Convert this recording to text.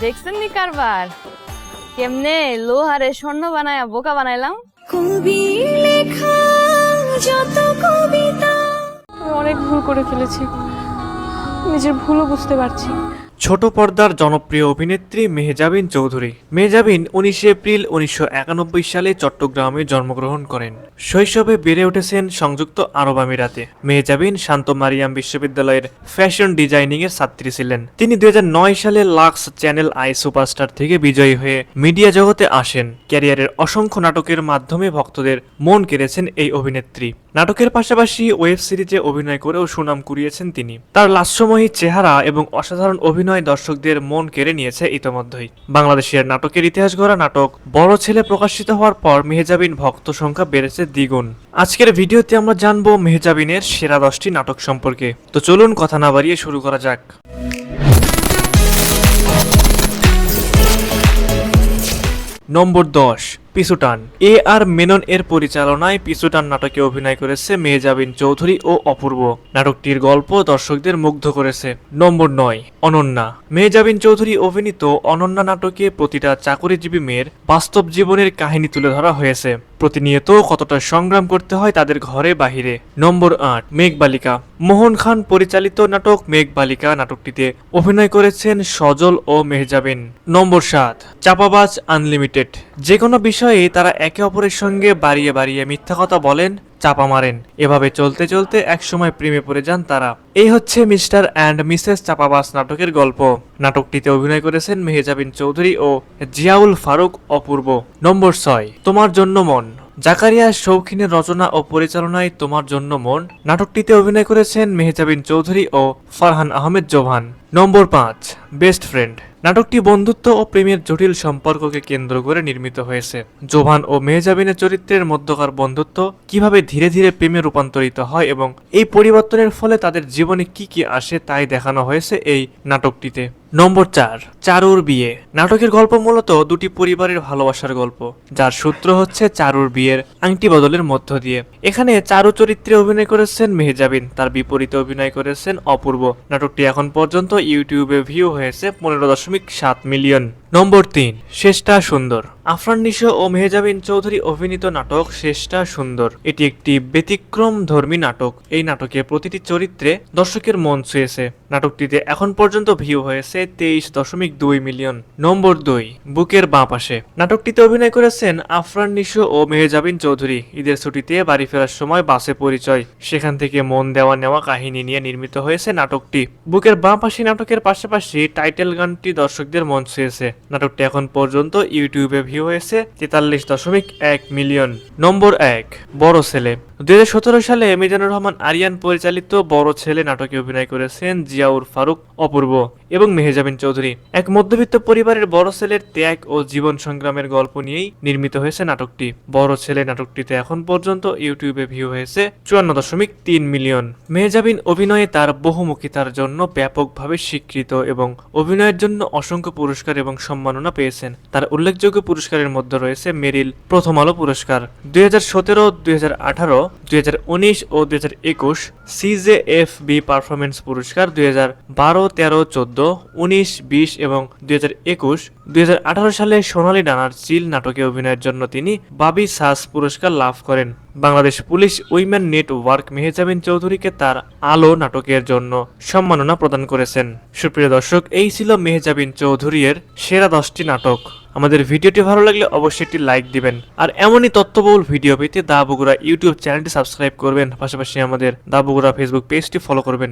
দেখছেন নি কারবার? কেমনে লোহারে স্বর্ণ বানায় বোকা বানাইলাম? কবি লেখা যত কবিতা। অনেক ভুল করে ফেলেছি। নিজের ভুলও বুঝতে পারছি। ছোট পর্দার জনপ্রিয় অভিনেত্রী মেহজাবিন চৌধুরী। মেহজাবিন উনিশে এপ্রিল উনিশশো একানব্বই সালে চট্টগ্রামে জন্মগ্রহণ করেন। শৈশবে বেড়ে উঠেছেন সংযুক্ত আরব আমিরাতে। মেহজাবিন শান্ত মারিয়াম বিশ্ববিদ্যালয়ের ফ্যাশন ডিজাইনিং এর ছাত্রী ছিলেন। তিনি দুই সালে লাক্স চ্যানেল আই সুপারস্টার থেকে বিজয়ী হয়ে মিডিয়া জগতে আসেন। ক্যারিয়ারের অসংখ্য নাটকের মাধ্যমে ভক্তদের মন কেড়েছেন এই অভিনেত্রী। নাটকের পাশাপাশি ওয়েব সিরিজে অভিনয় করেও সুনাম কুড়িয়েছেন তিনি। তার লাস্যময়ী চেহারা এবং অসাধারণ অভিনয় দর্শকদের মন কেড়ে নিয়েছে ইতোমধ্যেই। বাংলাদেশের নাটকের ইতিহাস গড়া নাটক বড় ছেলে প্রকাশিত হওয়ার পর মেহজাবিন ভক্ত সংখ্যা বেড়েছে দ্বিগুণ। আজকের ভিডিওতে আমরা জানব মেহজাবিনের সেরা দশটি নাটক সম্পর্কে। তো চলুন কথা না বাড়িয়ে শুরু করা যাক। নম্বর দশ পিসুটান এ আর মেনন এর পরিচালনায় পিসুটান নাটকে অভিনয় করেছে মেহজাবিন চৌধুরী ও অপূর্ব। নাটকটির গল্প দর্শকদের মুগ্ধ করেছে। নম্বর নয়, অনন্যা। মেহজাবিন চৌধুরী অভিনীত অনন্যা নাটকে প্রতিটা চাকরিজীবী মেয়ের বাস্তব জীবনের কাহিনী তুলে ধরা হয়েছে। প্রতিনিয়ত কতটা সংগ্রাম করতে হয় তাদের ঘরে বাহিরে। নম্বর আট, মেঘবালিকা। মোহন খান পরিচালিত নাটক মেঘবালিকা নাটকটিতে অভিনয় করেছেন সজল ও মেহজাবিন। নম্বর সাত, চাপাবাজ আনলিমিটেড। যে কোনো বিষয়ে তারা একে অপরের সঙ্গে বাড়িয়ে বাড়িয়ে মিথ্যা কথা বলেন, চাপা মারেন। এভাবে চলতে চলতে একসময় প্রেমে পড়ে যান তারা। এই হচ্ছে মিস্টার অ্যান্ড মিসেস চাপাবাস নাটকের গল্প। নাটকটিতে অভিনয় করেছেন মেহজাবিন চৌধুরী ও জিয়াউল ফারুক অপূর্ব। নম্বর ছয়, তোমার জন্য মন। জাকারিয়া শৌখিনের রচনা ও পরিচালনায় তোমার জন্য মন। নাটকটিতে অভিনয় করেছেন মেহজাবিন চৌধুরী ও ফারহান আহমেদ জোভান। নম্বর পাঁচ, বেস্ট ফ্রেন্ড। নাটকটি বন্ধুত্ব ও প্রেমের জটিল সম্পর্ককে কেন্দ্র করে নির্মিত হয়েছে। জোভান ও মেহজাবিনের চরিত্রের মধ্যকার বন্ধুত্ব কীভাবে ধীরে ধীরে প্রেমে রূপান্তরিত হয় এবং এই পরিবর্তনের ফলে তাদের জীবনে কি কি আসে তাই দেখানো হয়েছে এই নাটকটিতে। নম্বর চার, চারুর বিয়ে। নাটকের গল্প মূলত দুটি পরিবারের ভালোবাসার গল্প, যার সূত্র হচ্ছে চারুর বিয়ের আংটি বদলের মধ্য দিয়ে। এখানে চারু চরিত্রে অভিনয় করেছেন মেহজাবিন, তার বিপরীতে অভিনয় করেছেন অপূর্ব। নাটকটি এখন পর্যন্ত ইউটিউবে ভিউ হয়েছে পনেরো দশমিক সাত মিলিয়ন। নম্বর তিন, শেষটা সুন্দর। আফরান নিশো ও মেহজাবিন চৌধুরী অভিনীত নাটক শেষটা সুন্দর। এটি একটি ব্যতিক্রম ধর্মী নাটক। এই নাটকে প্রতিটি চরিত্রে দর্শকের মন ছুঁয়েছে। নাটকটিতে এখন পর্যন্ত ভিউ হয়েছে তেইশ দশমিক দুই মিলিয়ন। নম্বর দুই, বুকের বাঁ পাশে। নাটকটিতে অভিনয় করেছেন আফরান নিশো ও মেহজাবিন চৌধুরী। ঈদের ছুটিতে বাড়ি ফেরার সময় বাসে পরিচয়। সেখান থেকে মন দেওয়া নেওয়া কাহিনী নিয়ে নির্মিত হয়েছে নাটকটি। বুকের বাঁ পাশে নাটকের পাশাপাশি টাইটেল গানটি দর্শকদের মন ছুঁয়েছে। নাটকটি এখন পর্যন্ত ইউটিউবে ভিউ হয়েছে তেতাল্লিশ দশমিক এক মিলিয়ন। নম্বর এক বড় ছেলে। দুই হাজার সতেরো সালে মিজানুর রহমান আরিয়ান পরিচালিত বড় ছেলে নাটকে অভিনয় করেছেন জিয়াউর ফারুক অপূর্ব এবং মেহজাবিন চৌধুরী। এক মধ্যবিত্ত পরিবারের বড় ছেলের ত্যাগ ও জীবন সংগ্রামের গল্প নিয়েই নির্মিত হয়েছে নাটকটি। বড় ছেলে নাটকটিতে এখন পর্যন্ত ইউটিউবে ভিউ হয়েছে চুয়ান্ন দশমিক তিন মিলিয়ন। মেহজাবিন অভিনয়ে তার বহুমুখিতার জন্য ব্যাপকভাবে স্বীকৃত এবং অভিনয়ের জন্য অসংখ্য পুরস্কার এবং সম্মাননা পেয়েছেন। তার উল্লেখযোগ্য পুরস্কারের মধ্যে রয়েছে মেরিল প্রথম আলো পুরস্কার। দুই হাজার সতেরো দুই হাজার আঠারো দুই হাজার উনিশ ও দুই হাজার একুশ পারফরমেন্স পুরস্কার দুই হাজার বারো, তেরো, চোদ্দ, উনিশ, বিশ এবং দুই হাজার একুশ দুই হাজার আঠারো সালে সোনালী ডানার চিল নাটকে অভিনয়ের জন্য তিনি বাবি সাস পুরস্কার লাভ করেন। Bangladesh police women network Mehejabin চৌধুরীকে তার আলো নাটকের জন্য সম্মাননা প্রদান করেছেন। সুপ্রিয় দর্শক, এই ছিল মেহেজাবিন চৌধুরীর সেরা দশটি নাটক। আমাদের ভিডিওটি ভালো লাগলে অবশ্যই একটি লাইক দিবেন। আর এমনই তথ্যবহুল ভিডিও পেতে দা বগুড়া ইউটিউব চ্যানেলটি সাবস্ক্রাইব করবেন। পাশাপাশি আমাদের দা বগুড়া ফেসবুক পেজটি ফলো করবেন।